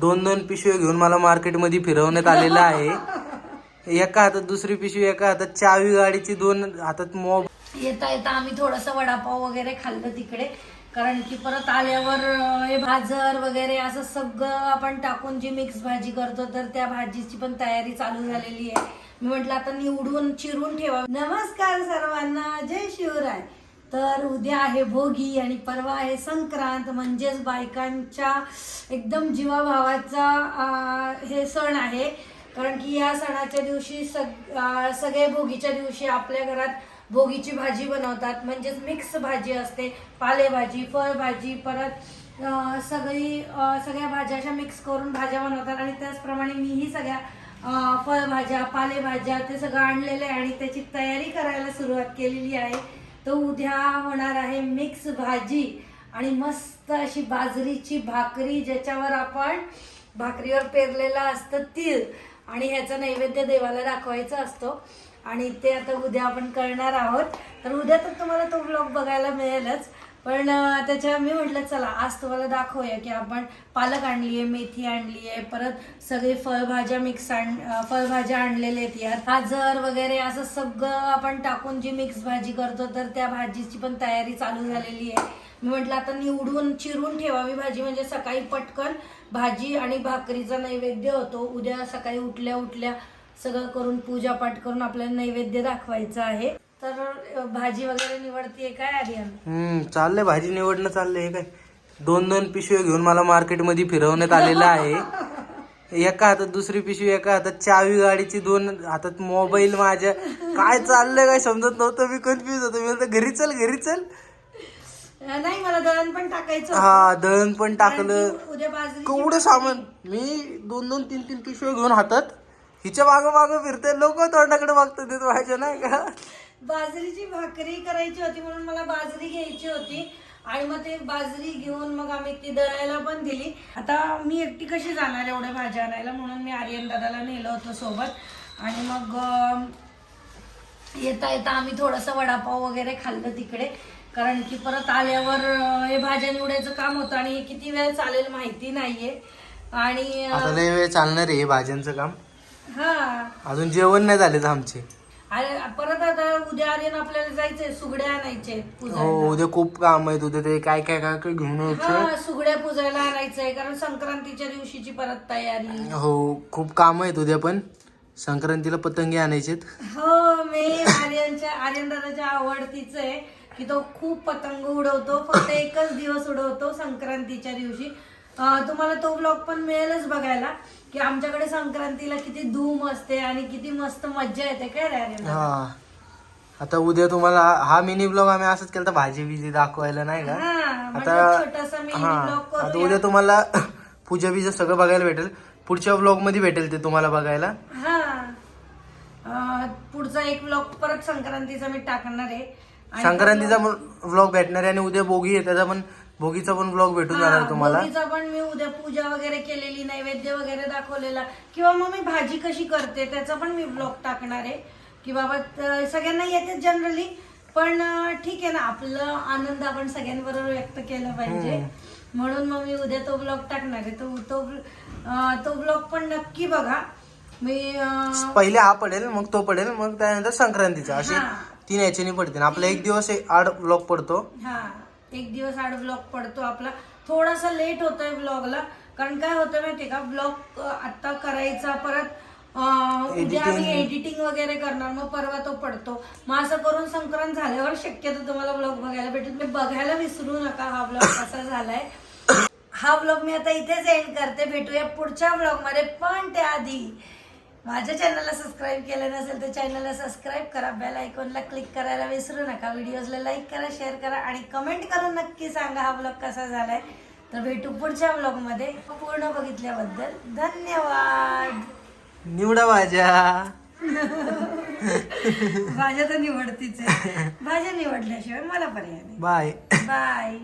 दोन दोन पिशव्या घेऊन मला मार्केटमध्ये फिरवण्यात आलेलं आहे. एका हातात दुसरी पिशवी एका हातात चावी गाडीची दोन हातात मोब येता येता आम्ही थोडस वडापाव वगैरे खाल्लं तिकडे. कारण की परत आल्यावर हे भाजर वगैरे असं सगळं आपण टाकून जी मिक्स भाजी करतो तर त्या भाजीची पण तयारी चालू झालेली आहे. मी म्हटलं आता निवडून चिरून ठेवा नमस्कार सर्वांना जय शिवराय. तर उद्या आहे भोगी आणि परवा आहे संक्रांत म्हणजेच बायकांच्या एकदम जीवाभावाचा हे सण आहे. कारण की या सणाच्या दिवशी सग सगळे भोगीच्या दिवशी आपल्या घरात भोगीची भाजी बनवतात. म्हणजेच मिक्स भाजी असते. पालेभाजी फळभाजी परत सगळी सगळ्या भाज्या अशा मिक्स करून भाज्या बनवतात. आणि त्याचप्रमाणे मीही सगळ्या फळभाज्या पालेभाज्या ते सगळं आणलेलं आहे आणि त्याची तयारी करायला सुरुवात केलेली आहे. तर उद्या होणार आहे मिक्स भाजी आणि मस्त अशी बाजरीची भाकरी ज्याच्यावर आपण भाकरीवर पेरलेलं असतं तीळ आणि ह्याचा नैवेद्य देवाला दाखवायचा असतो. आणि ते आता उद्या आपण करणार आहोत. तर उद्या तर तुम्हाला तो ब्लॉग बघायला मिळेलच. पण त्याच्या मी म्हटलं चला आज तुम्हाला दाखवूया की आपण पालक आणली आहे मेथी आणली आहे परत सगळी फळभाज्या मिक्स आण फळभाज्या आणलेल्या आहेत यात. गाजर वगैरे असं सगळं आपण टाकून जी मिक्स भाजी करतो तर त्या भाजीची पण तयारी चालू झालेली आहे. मी म्हटलं आता निवडून चिरून ठेवावी भाजी म्हणजे सकाळी पटकन भाजी आणि भाकरीचा नैवेद्य होतो. उद्या सकाळी उठल्या उठल्या सगळं करून पूजापाठ करून आपल्याला नैवेद्य दाखवायचं आहे. तर भाजी वगैरे निवडतीये काय आर्यन हम्म चाललंय भाजी निवडणं चाललंय हे काय? दोन दोन पिशव्या घेऊन मला मार्केटमध्ये फिरवण्यात आलेलं आहे. एका हातात दुसरी पिशवी एका हातात चावी गाडीची दोन हातात मोबाईल माझ्या. काय चाललंय काय समजत नव्हतं मी कन्फ्युज होतो. मी म्हणतो घरी चल घरी चल. नाही मला दळण पण टाकायचं. हा दळण पण टाकलं. उद्या बाजरी केवढं सामान? मी दोन दोन तीन तीन पिशव्या घेऊन हातात. हिच्या मागं मागं फिरते लोक तोंडाकडे बघतात ते माझ्या नाही का? बाजरीची भाकरी करायची होती म्हणून मला बाजरी घ्यायची होती. आणि मग ते बाजरी घेऊन मग आम्ही ती दळायला पण दिली. आता मी एकटी कशी जाणार एवढ्या भाज्या आणायला? म्हणून मी आर्यन दादाला नेलं होतं सोबत. आणि मग येता येता आम्ही थोडंसं वडापाव वगैरे खाल्लं तिकडे. कारण की परत आल्यावर हे भाज्या निवडायचं काम होतं आणि हे किती वेळ चालेल माहिती नाहीये. आणि वेळ चालणार आहे भाज्यांचं काम. हा. अजून जेवण नाही झाले आमचे. परत आता उद्या आर्यन आपल्याला जायचंय सुगड्या आणायचे पूजा हो उद्या खूप काम आहेत उद्या ते काय काय काय काय घेऊन यायचं हा सुगड्या पूजायला आणायचंय कारण संक्रांतीच्या दिवशीची परत तयारी. हो खूप काम आहेत उद्या पण. संक्रांतीला पतंगी आणायचेत हो मी आर्यनच्या आर्यन दादाच्या आवडतीच आहे की तो खूप पतंग उडवतो फक्त एकच दिवस उडवतो संक्रांतीच्या दिवशी. तुम्हाला तो ब्लॉग पण मिळेलच बघायला की आमच्याकडे संक्रांतीला किती धूम असते आणि किती मस्त मज्जा येते काय रे हा. आता उद्या तुम्हाला हा मिनी ब्लॉग आम्ही असंच केलं भाजी बिजी दाखवायला नाही का? आता छोटासा हा आता उद्या तुम्हाला पूजा बिजा सगळं बघायला भेटेल. पुढच्या ब्लॉगमध्ये भेटेल ते तुम्हाला बघायला. हा. पुढचा एक ब्लॉग परत संक्रांतीचा मी टाकणार आहे. संक्रांतीचा ब्लॉग भेटणार आहे आणि उद्या भोगी आहे त्याचा पण भोगीचा पण ब्लॉग भेटून जाणार तुम्हाला. भोगीचा पण मी उद्या पूजा वगैरे केलेली नैवेद्य वगैरे दाखवलेला. किंवा मग मी भाजी कशी करते त्याचा पण मी ब्लॉग टाकणार आहे. की बाबा सगळ्यांना येते जनरली पण ठीक आहे ना आपलं आनंद आपण सगळ्यांबरोबर व्यक्त केला पाहिजे. म्हणून मग मी उद्या तो ब्लॉग टाकणार आहे. तो तो तो ब्लॉग पण नक्की बघा. मी पहिले हा पडेल मग तो पडेल मग त्यानंतर संक्रांतीचा. हा. तीन याच्यानी पडतील. आपला एक दिवस आड ब्लॉग पडतो. हा. एक दिवस आड ब्लॉग पडतो आपला. थोडासा लेट होतोय ब्लॉगला कारण काय होतं माहितीये का? ब्लॉग आता करायचा परत उद्या आम्ही एडिटिंग वगैरे करणार मग परवा तो पडतो. मग असं करून संक्रांत झाल्यावर शक्यतो तुम्हाला ब्लॉग बघायला भेटेल. ते बघायला विसरू नका हा ब्लॉग कसा झालाय. हा ब्लॉग मी आता इथेच एंड करते. भेटूया पुढच्या ब्लॉगमध्ये. पण त्याआधी माझ्या चॅनलला सबस्क्राईब केलं नसेल तर चॅनलला सबस्क्राईब करा. बेल आयकॉनला क्लिक करायला विसरू नका. व्हिडिओजला लाईक करा शेअर करा आणि कमेंट करून नक्की सांगा हा ब्लॉग कसा झालाय. तर भेटू पुढच्या ब्लॉगमध्ये पूर्ण बघितल्याबद्दल धन्यवाद. निवडा भाज्या. भाज्या तर निवडतीच आहे. भाज्या निवडल्याशिवाय मला पर्याय नाही. Bye bye